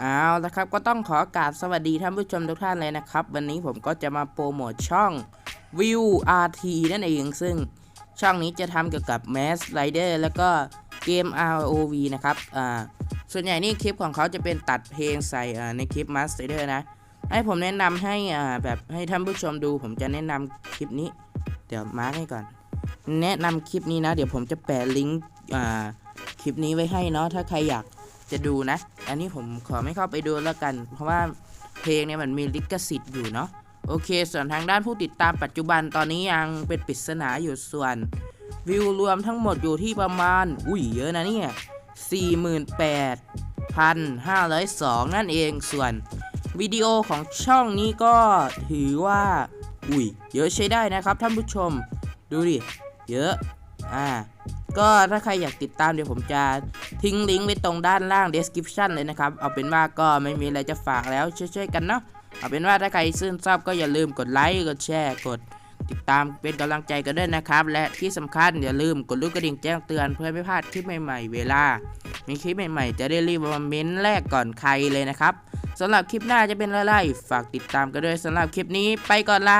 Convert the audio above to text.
เอาละครับก็ต้องขอกราบสวัสดีท่านผู้ชมทุกท่านเลยนะครับ วันนี้ผมก็จะมาโปรโมทช่อง View RT นั่นเองซึ่งช่องนี้จะทำเกี่ยวกับ Mass Rider แล้วก็เกม ROV นะครับอ่าส่วนใหญ่นี่คลิปของเขาจะเป็นตัดเพลงใส่ในคลิป Mass Rider นะ ให้ผมแนะนำให้อ่าแบบให้ท่านผู้ชมดูผมจะแนะนำคลิปนี้ เดี๋ยวมาร์กให้ก่อน แนะนำคลิปนี้นะ เดี๋ยวผมจะแปะลิงก์อ่าคลิปนี้ไว้ให้เนาะถ้าใครอยากจะดูนะ อันนี้ผมขอไม่เข้าไปดูแล้วกัน เพราะว่าเพลงเนี่ยมันมีลิขสิทธิ์อยู่เนาะโอเค ส่วนทางด้านผู้ติดตามปัจจุบันตอนนี้ยังเป็นปริศนาอยู่ส่วน วิวรวมทั้งหมดอยู่ที่ประมาณ อุ้ยเยอะนะเนี่ย48,502 นั่นเองส่วนวิดีโอของช่องนี้ก็ถือว่า อุ้ย เยอะใช้ได้นะครับท่านผู้ชม ดูดิ เยอะ อ่า ก็ถ้าใครอยากติดตามเดี๋ยวผมจะทิ้งลิงก์ไว้ตรงด้านล่าง description เลยนะครับ เอาเป็นว่าก็ไม่มีอะไรจะฝากแล้วช่วยๆกันเนาะเอาเป็นว่าถ้าใครซื่นชอบก็อย่าลืมกดไลค์กดแชร์กดติดตามเป็นกำลังใจกันด้วยนะครับ และที่สำคัญอย่าลืมกดลูกกระดิ่งแจ้งเตือนเพื่อไม่พลาดคลิปใหม่ๆ เวลา มีคลิปใหม่ๆ จะได้รีบมาเม้นแรกก่อนใครเลยนะครับสำหรับคลิปหน้าจะเป็นอะไรฝากติดตามกันด้วยสำหรับคลิปนี้ไปก่อนละ